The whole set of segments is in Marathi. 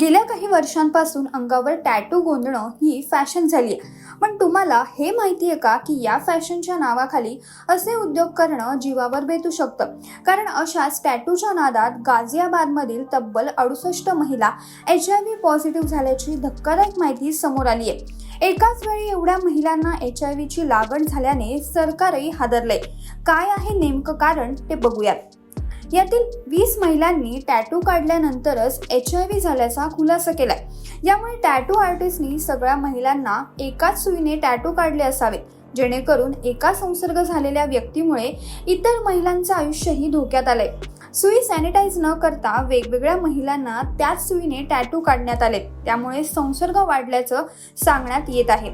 गेल्या काही वर्षांपासून अंगावर टॅटू गोंदणं ही फॅशन झाली आहे. पण तुम्हाला हे माहिती आहे का की या फॅशनच्या नावाखाली असे उद्योग करणं जीवावर बेतू शकतं? कारण अशाच टॅटूच्या नादात गाझियाबादमधील तब्बल अडुसष्ट महिला एच आय व्ही पॉझिटिव्ह झाल्याची धक्कादायक माहिती समोर आली आहे. एकाच वेळी एवढ्या महिलांना एच आय व्हीची लागण झाल्याने सरकारही हादरले काय आहे नेमकं कारण ते बघूयात. यातील वीस महिलांनी टॅटू काढल्यानंतरच एच आय व्ही झाल्याचा खुलासा केलाय. यामुळे टॅटू आर्टिस्टनी सगळ्या महिलांना एकाच सुईने टॅटू काढले असावे. जेणेकरून एका संसर्ग झालेल्या व्यक्तीमुळे इतर महिलांचं आयुष्यही धोक्यात आलंय. सुई सॅनिटाईज न करता वेगवेगळ्या महिलांना त्याच सुईने टॅटू काढण्यात आले त्यामुळे संसर्ग वाढल्याचं सांगण्यात येत आहे.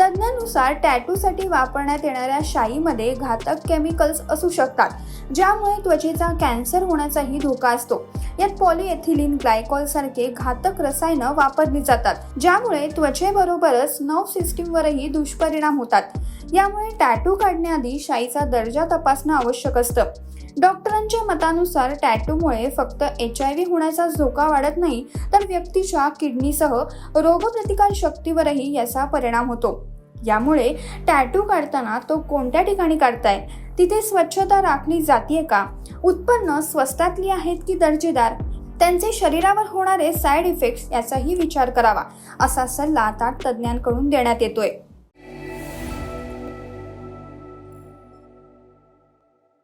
तज्ज्ञानुसार टॅटूसाठी वापरण्यात येणाऱ्या शाईमध्ये घातक केमिकल्स असू शकतात ज्यामुळे त्वचेचा कॅन्सर होण्याचाही धोका असतो. यात पॉलिएथिलिन ग्लायकॉल सारखे घातक रसायनं वापरली जातात ज्यामुळे त्वचेबरोबरच नव सिस्टीमवरही दुष्परिणाम होतात. यामुळे टॅटू काढण्याआधी शाईचा दर्जा तपासणं आवश्यक असतं. डॉक्टरांच्या मतानुसार टॅटूमुळे फक्त एच आय व्ही होण्याचा धोका वाढत नाही तर व्यक्तीच्या किडनीसह रोगप्रतिकार शक्तीवरही याचा परिणाम होतो. यामुळे टॅटू काढताना तो कोणत्या ठिकाणी काढताय? तिथे स्वच्छता राखली जातीये का? उत्पन्न स्वस्तातली आहेत की दर्जेदार? त्यांचे शरीरावर होणारे साईड इफेक्ट्स याचाही विचार करावा असा सल्ला आता तज्ज्ञांकडून देण्यात येतोय.